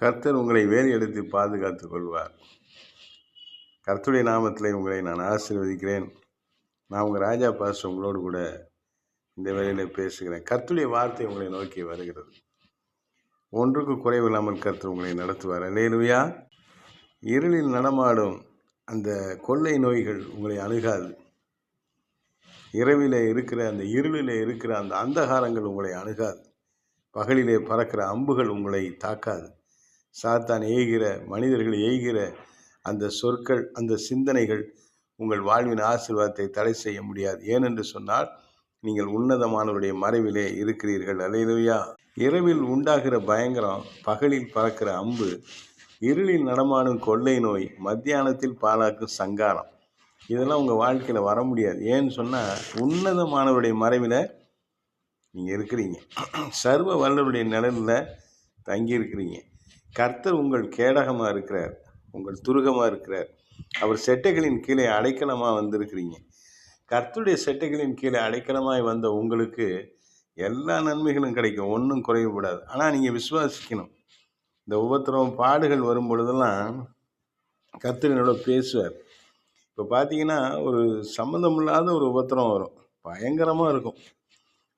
கர்த்தர் உங்களை வேலை எடுத்து பாதுகாத்து கொள்வார். கர்த்தருடைய நாமத்தில் உங்களை நான் ஆசீர்வதிக்கிறேன். நான் உங்கள் ராஜா பாஸ் உங்களோடு கூட இந்த வேலையில் பேசுகிறேன். கர்த்தருடைய வார்த்தை உங்களை நோக்கி வருகிறது. ஒன்றுக்கு குறைவில்லாமல் கர்த்தர் உங்களை நடத்துவார். அல்லேலுயா. இருளில் நடமாடும் அந்த கொள்ளை நோய்கள் உங்களை அணுகாது. இரவில் இருக்கிற அந்த இருளிலே இருக்கிற அந்த அந்தகாரங்கள் உங்களை அணுகாது. பகலிலே பறக்கிற அம்புகள் உங்களை தாக்காது. சாத்தான் ஏய்கிற மனிதர்கள் ஏய்கிற அந்த சொற்கள் அந்த சிந்தனைகள் உங்கள் வாழ்வின் ஆசீர்வாதத்தை தடை செய்ய முடியாது. ஏனென்று சொன்னால் நீங்கள் உன்னதமானவருடைய மறைவிலே இருக்கிறீர்கள். அலையிலுயா இரவில் உண்டாகிற பயங்கரம் பகலில் பறக்கிற அம்பு இருளில் நடமாடும் கொள்ளை நோய் மத்தியானத்தில் பாலாக்கும் சங்காரம் இதெல்லாம் உங்கள் வாழ்க்கையில் வர முடியாது. ஏன்னு சொன்னால் உன்னதமானவருடைய மறைவில் நீங்கள் இருக்கிறீங்க. சர்வ வல்லருடைய நிழலில் தங்கியிருக்கிறீங்க. கர்த்தர் உங்கள் கேடகமாக இருக்கிறார் உங்கள் துருகமாக இருக்கிறார். அவர் செட்டைகளின் கீழே அடைக்கலமாக வந்திருக்கிறீங்க. கர்த்தருடைய செட்டைகளின் கீழே அடைக்கலமாய் வந்த உங்களுக்கு எல்லா நன்மைகளும் கிடைக்கும் ஒன்றும் குறைவுபடாது ஆனால் நீங்கள் விசுவாசிக்கணும். இந்த உபத்திரம் பாடுகள் வரும் பொழுதெல்லாம் கர்த்தர் என்னோட பேசுவார். இப்போ பார்த்தீங்கன்னா ஒரு சம்மந்தம் இல்லாத ஒரு உபத்திரம் வரும். பயங்கரமாக இருக்கும்.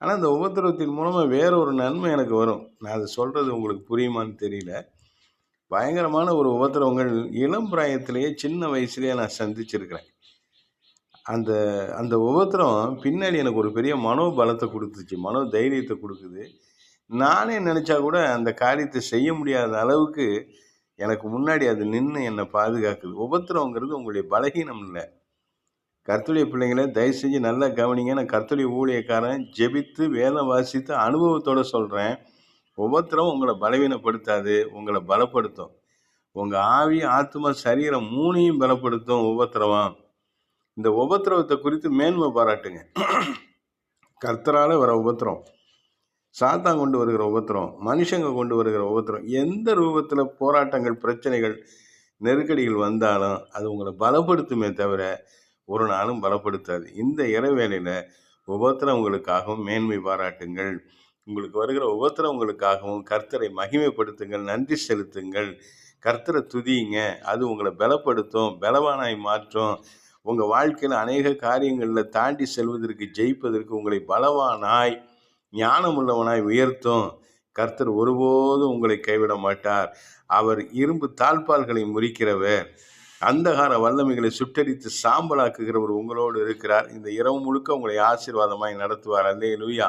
ஆனால் இந்த உபத்திரத்தின் மூலமாக வேற ஒரு நன்மை எனக்கு வரும். நான் அதை சொல்கிறது உங்களுக்கு புரியுமான்னு தெரியல. பயங்கரமான ஒரு உபத்திரவங்கள் இளம் பிராயத்திலேயே சின்ன வயசுலேயே நான் சந்திச்சிருக்கிறேன். அந்த அந்த உபத்திரம் பின்னாடி எனக்கு ஒரு பெரிய மனோபலத்தை கொடுத்துச்சு மனோ தைரியத்தை கொடுக்குது. நானே நினச்சா கூட அந்த காரியத்தை செய்ய முடியாத அளவுக்கு எனக்கு முன்னாடி அது நின்று என்னை பாதுகாக்குது. உபத்திரங்கிறது உங்களுடைய பலகீனம் இல்லை. கர்த்துடைய பிள்ளைங்களை தயவு செஞ்சு நல்லா கவனிங்க. நான் கர்த்துடைய ஊழியக்காரன் ஜெபித்து வேதம் வாசித்து அனுபவத்தோடு சொல்கிறேன் உபத்திரம் உங்களை பலவீனப்படுத்தாது உங்களை பலப்படுத்தும். உங்கள் ஆவி ஆத்மா சரீரம் மூணையும் பலப்படுத்தும் உபத்திரவம் இந்த உபத்திரவத்தை குறித்து மேன்மை பாராட்டுங்க. கர்த்தரால் வர உபத்திரம் சாத்தான் கொண்டு வருகிற உபத்திரம் மனுஷங்க கொண்டு வருகிற உபத்திரம் எந்த ரூபத்தில் போராட்டங்கள் பிரச்சனைகள் நெருக்கடிகள் வந்தாலும் அது உங்களை பலப்படுத்துமே தவிர ஒரு நாளும் பலப்படுத்தாது. இந்த இறைவேளையில் உபத்திரவங்களுக்காகவும் மேன்மை பாராட்டுங்கள். உங்களுக்கு வருகிற உபத்திரவங்களுக்காகவும் கர்த்தரை மகிமைப்படுத்துங்கள் நன்றி செலுத்துங்கள். கர்த்தரை துதியுங்க. அது உங்களை பலப்படுத்தும் பலவானாய் மாற்றும். உங்கள் வாழ்க்கையில் அநேக காரியங்களில் தாண்டி செல்வதற்கு ஜெயிப்பதற்கு உங்களை பலவானாய் ஞானமுள்ளவனாய் உயர்த்தும். கர்த்தர் ஒருபோதும் உங்களை கைவிட மாட்டார். அவர் இரும்பு தாழ்பால்களை முறிக்கிறவர். அந்தகார வல்லமைகளை சுட்டரித்து சாம்பலாக்குகிறவர் உங்களோடு இருக்கிறார். இந்த இரவு முழுக்க உங்களை ஆசீர்வாதமாய் நடத்துவார். அல்லே லூயா